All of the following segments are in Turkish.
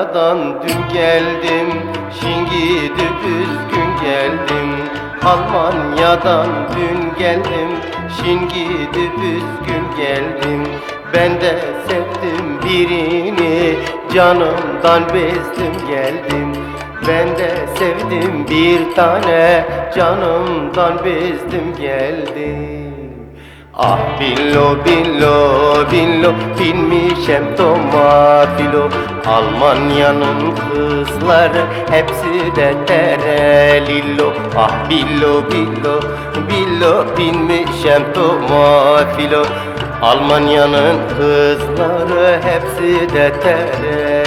Almanya'dan dün geldim Şimdi düzgün geldim. Almanya'dan dün geldim Şimdi düzgün geldim. Ben de sevdim birini Canımdan bezdim geldim. Ben de sevdim bir tane Canımdan bezdim geldim Ah billo billo billo binmişem tomafilo Almanya'nın kızları hepsi de terelillo. Ah billo billo billo binmişem tomafilo Almanya'nın kızları hepsi de terelillo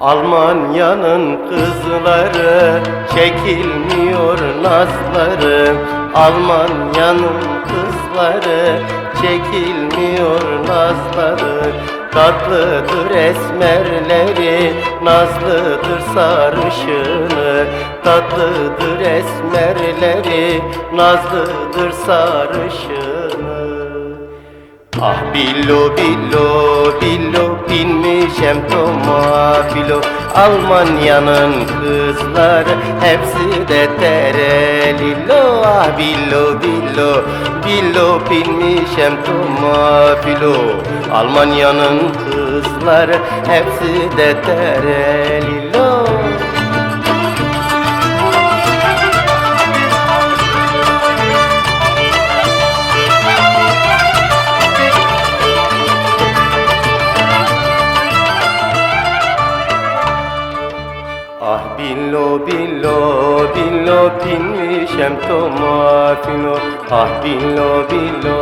Almanya'nın kızları çekilmiyor nazları. Almanya'nın kızları çekilmiyor nazları. Tatlıdır esmerleri, nazlıdır sarışını. Tatlıdır esmerleri, nazlıdır sarışını. Ah billo billo billo binmişem tomafilo Almanya'nın kızları hepsi de terelillo Ah billo billo billo binmişem tomafilo Almanya'nın kızları hepsi de terelillo billo billo billo binmişem tomafino Ah billo billo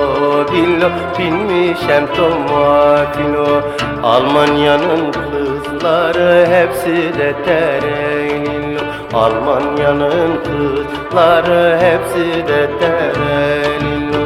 billo binmişem tomafino Almanya'nın kızları hepsi de terelillo Almanya'nın kızları hepsi de terelillo